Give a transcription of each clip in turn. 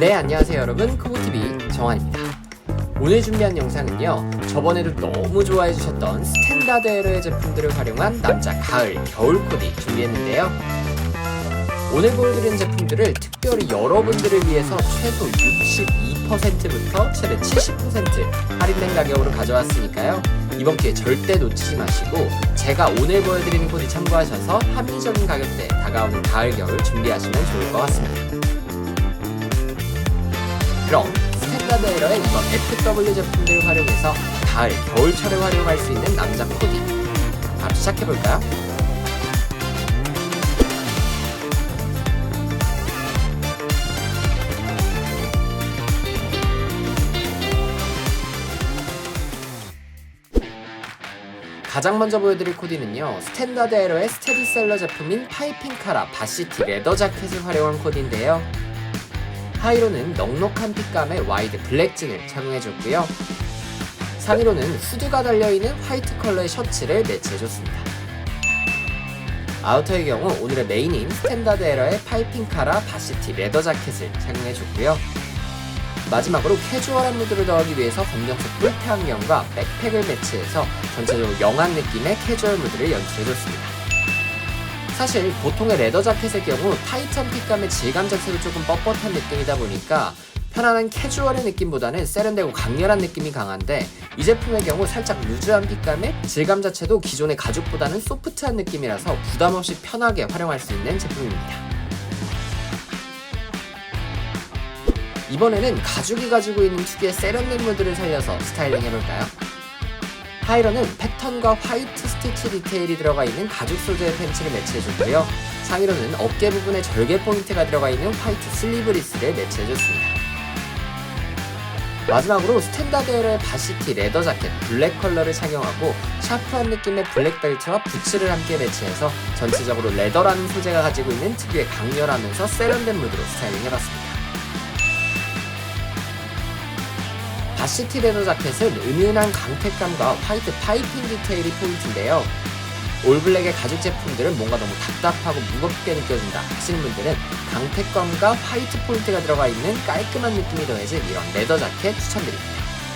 네, 안녕하세요 여러분. 크보TV 정환입니다. 오늘 준비한 영상은요, 저번에도 너무 좋아해 주셨던 스탠다드 에러의 제품들을 활용한 남자 가을, 겨울 코디 준비했는데요. 오늘 보여드리는 제품들을 특별히 여러분들을 위해서 최소 62%부터 최대 70% 할인된 가격으로 가져왔으니까요. 이번 기회 절대 놓치지 마시고 제가 오늘 보여드리는 코디 참고하셔서 합리적인 가격대에 다가오는 가을, 겨울 준비하시면 좋을 것 같습니다. 그럼 스탠다드 에러의 이번 FW 제품들을 활용해서 가을, 겨울철에 활용할 수 있는 남자 코디 바로 시작해볼까요? 가장 먼저 보여드릴 코디는요 스탠다드 에러의 스테디셀러 제품인 파이핑 카라 바시티 레더 자켓을 활용한 코디인데요 하의로는 넉넉한 핏감의 와이드 블랙 진을 착용해줬고요. 상의로는 후드가 달려있는 화이트 컬러의 셔츠를 매치해줬습니다. 아우터의 경우 오늘의 메인인 스탠다드 에러의 파이핑 카라 바시티 레더 자켓을 착용해줬고요. 마지막으로 캐주얼한 무드를 더하기 위해서 검정색 뿔테 안경과 백팩을 매치해서 전체적으로 영한 느낌의 캐주얼 무드를 연출해줬습니다. 사실 보통의 레더 자켓의 경우 타이트한 핏감의 질감 자체도 조금 뻣뻣한 느낌이다 보니까 편안한 캐주얼의 느낌보다는 세련되고 강렬한 느낌이 강한데 이 제품의 경우 살짝 루즈한 핏감에 질감 자체도 기존의 가죽보다는 소프트한 느낌이라서 부담없이 편하게 활용할 수 있는 제품입니다. 이번에는 가죽이 가지고 있는 특유의 세련된 무드를 살려서 스타일링 해볼까요? 하이런은 패턴과 화이트 스티치 디테일이 들어가 있는 가죽 소재의 팬츠를 매치해줬고요. 상의로는 어깨 부분에 절개 포인트가 들어가 있는 화이트 슬리브 리스를 매치해줬습니다. 마지막으로 스탠다드 에러의 바시티 레더 자켓 블랙 컬러를 착용하고 샤프한 느낌의 블랙 벨트와 부츠를 함께 매치해서 전체적으로 레더라는 소재가 가지고 있는 특유의 강렬하면서 세련된 무드로 스타일링 해봤습니다. 바시티 레더 자켓은 은은한 강택감과 화이트 파이핑 디테일이 포인트인데요. 올블랙의 가죽 제품들은 뭔가 너무 답답하고 무겁게 느껴진다 하시는 분들은 강택감과 화이트 포인트가 들어가 있는 깔끔한 느낌이 더해진 이런 레더 자켓 추천드립니다.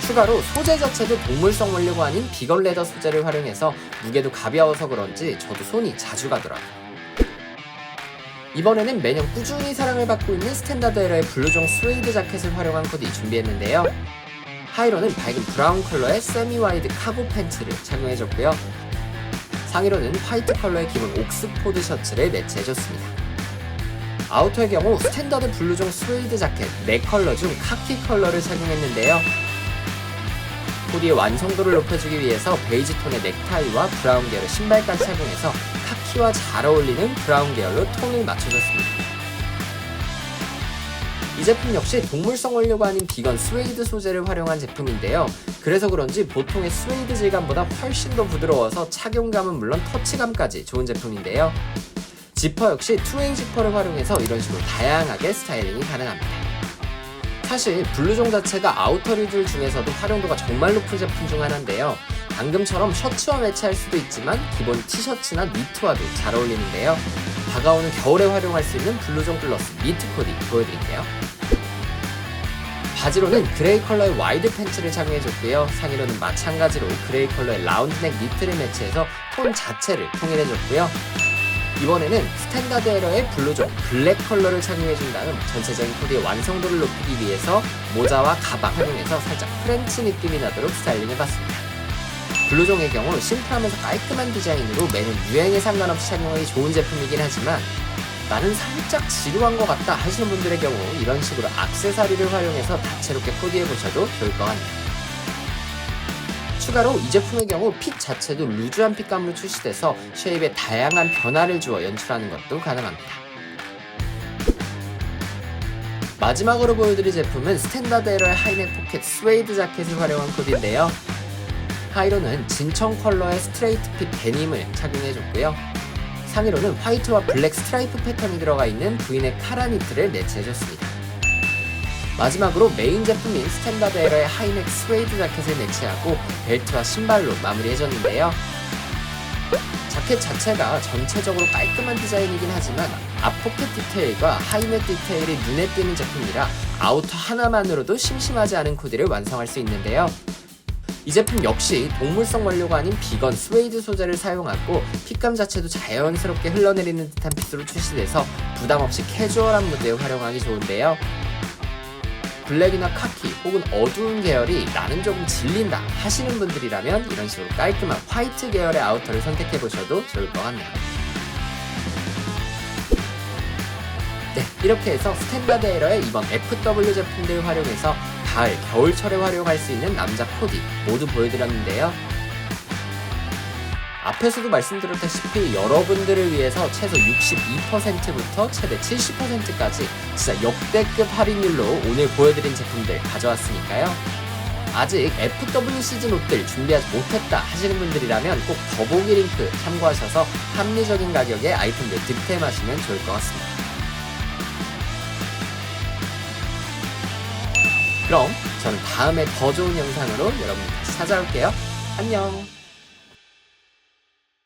추가로 소재 자체도 동물성 원료가 아닌 비건 레더 소재를 활용해서 무게도 가벼워서 그런지 저도 손이 자주 가더라고요. 이번에는 매년 꾸준히 사랑을 받고 있는 스탠다드 에러의 블루종 스웨이드 자켓을 활용한 코디 준비했는데요. 하이로는 밝은 브라운 컬러의 세미 와이드 카고 팬츠를 착용해줬고요. 상의로는 화이트 컬러의 기본 옥스포드 셔츠를 매치해줬습니다. 아우터의 경우 스탠다드 블루종 스웨이드 자켓 4컬러 중 카키 컬러를 착용했는데요. 코디의 완성도를 높여주기 위해서 베이지 톤의 넥타이와 브라운 계열의 신발까지 착용해서 카키와 잘 어울리는 브라운 계열로 톤을 맞춰줬습니다. 이 제품 역시 동물성 원료가 아닌 비건 스웨이드 소재를 활용한 제품인데요. 그래서 그런지 보통의 스웨이드 질감보다 훨씬 더 부드러워서 착용감은 물론 터치감까지 좋은 제품인데요. 지퍼 역시 투웨이 지퍼를 활용해서 이런 식으로 다양하게 스타일링이 가능합니다. 사실 블루종 자체가 아우터 류들 중에서도 활용도가 정말 높은 제품 중 하나인데요. 방금처럼 셔츠와 매치할 수도 있지만 기본 티셔츠나 니트와도 잘 어울리는데요. 다가오는 겨울에 활용할 수 있는 블루종 플러스 니트 코디 보여드릴게요. 바지로는 그레이 컬러의 와이드 팬츠를 착용해줬고요. 상의로는 마찬가지로 그레이 컬러의 라운드넥 니트를 매치해서 톤 자체를 통일해줬고요. 이번에는 스탠다드 에러의 블루종 블랙 컬러를 착용해준 다음 전체적인 코디의 완성도를 높이기 위해서 모자와 가방 활용해서 살짝 프렌치 느낌이 나도록 스타일링 해봤습니다. 블루종의 경우 심플하면서 깔끔한 디자인으로 매년 유행에 상관없이 착용하기 좋은 제품이긴 하지만 나는 살짝 지루한 것 같다 하시는 분들의 경우 이런 식으로 악세사리를 활용해서 다채롭게 코디해 보셔도 좋을 것 같네요. 추가로 이 제품의 경우 핏 자체도 루즈한 핏감으로 출시돼서 쉐입에 다양한 변화를 주어 연출하는 것도 가능합니다. 마지막으로 보여드릴 제품은 스탠다드 에러의 하이넥 포켓 스웨이드 자켓을 활용한 코디인데요. 하이로는 진청 컬러의 스트레이트 핏 데님을 착용해줬고요. 상의로는 화이트와 블랙 스트라이프 패턴이 들어가 있는 브이넥 카라 니트를 매치해줬습니다. 마지막으로 메인 제품인 스탠다드 에러의 하이넥 스웨이드 자켓을 매치하고 벨트와 신발로 마무리해줬는데요. 자켓 자체가 전체적으로 깔끔한 디자인이긴 하지만 앞 포켓 디테일과 하이넥 디테일이 눈에 띄는 제품이라 아우터 하나만으로도 심심하지 않은 코디를 완성할 수 있는데요. 이 제품 역시 동물성 원료가 아닌 비건 스웨이드 소재를 사용하고 핏감 자체도 자연스럽게 흘러내리는 듯한 핏으로 출시돼서 부담없이 캐주얼한 무대에 활용하기 좋은데요. 블랙이나 카키 혹은 어두운 계열이 나는 조금 질린다 하시는 분들이라면 이런 식으로 깔끔한 화이트 계열의 아우터를 선택해 보셔도 좋을 것 같네요. 네, 이렇게 해서 스탠다드 에러의 이번 FW 제품들을 활용해서 가을, 겨울철에 활용할 수 있는 남자 코디 모두 보여드렸는데요. 앞에서도 말씀드렸다시피 여러분들을 위해서 최소 62%부터 최대 70%까지 진짜 역대급 할인율로 오늘 보여드린 제품들 가져왔으니까요. 아직 FW 시즌 옷들 준비하지 못했다 하시는 분들이라면 꼭 더보기 링크 참고하셔서 합리적인 가격에 아이템들 득템하시면 좋을 것 같습니다. 그럼 저는 다음에 더 좋은 영상으로 여러분 다시 찾아올게요. 안녕!